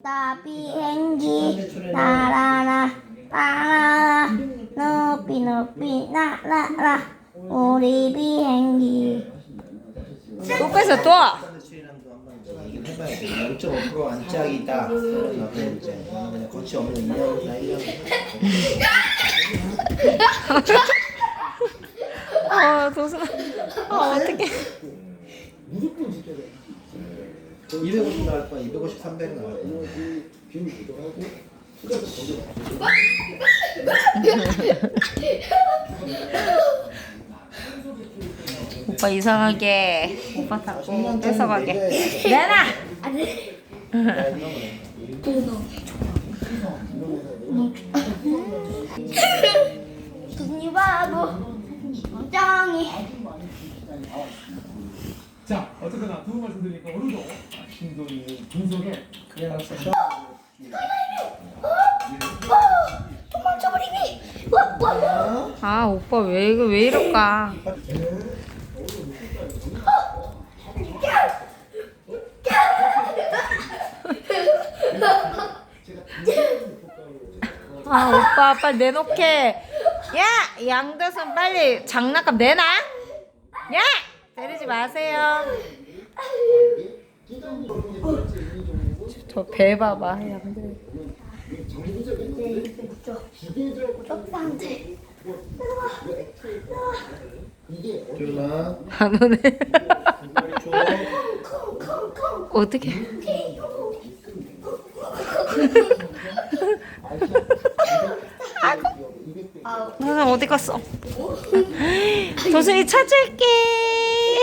나 비행기 날아라 날아라 높이 높이 날아라 우리 비행기 또 뺏어 또. 수치량도 한번 얘기를 해봐야 돼. 0.5% 안짝이다. 이제 거치 없는 2년이나 1년. 어 도순아. 어 어떡해. 250 나갈 거야. 250, 300 나갈 거야. 오빠 이상하게 오빠 타고 뺏어가게. 내놔. 눈이 바보 짱이 자, 어쨌거나 두 말씀드리니까 오늘도 신동이 분석에 도망쳐버리기 와, 와. 아 오빠 왜 이거 왜 이럴까? 아 오빠 빨리 내놓게. 야 양대선 빨리 장난감 내놔. 야 때리지 마세요. 저 배 봐봐 조연아, 안 오네. 어떻게? 아이고. 나 어디 갔어? 도순이 찾을게.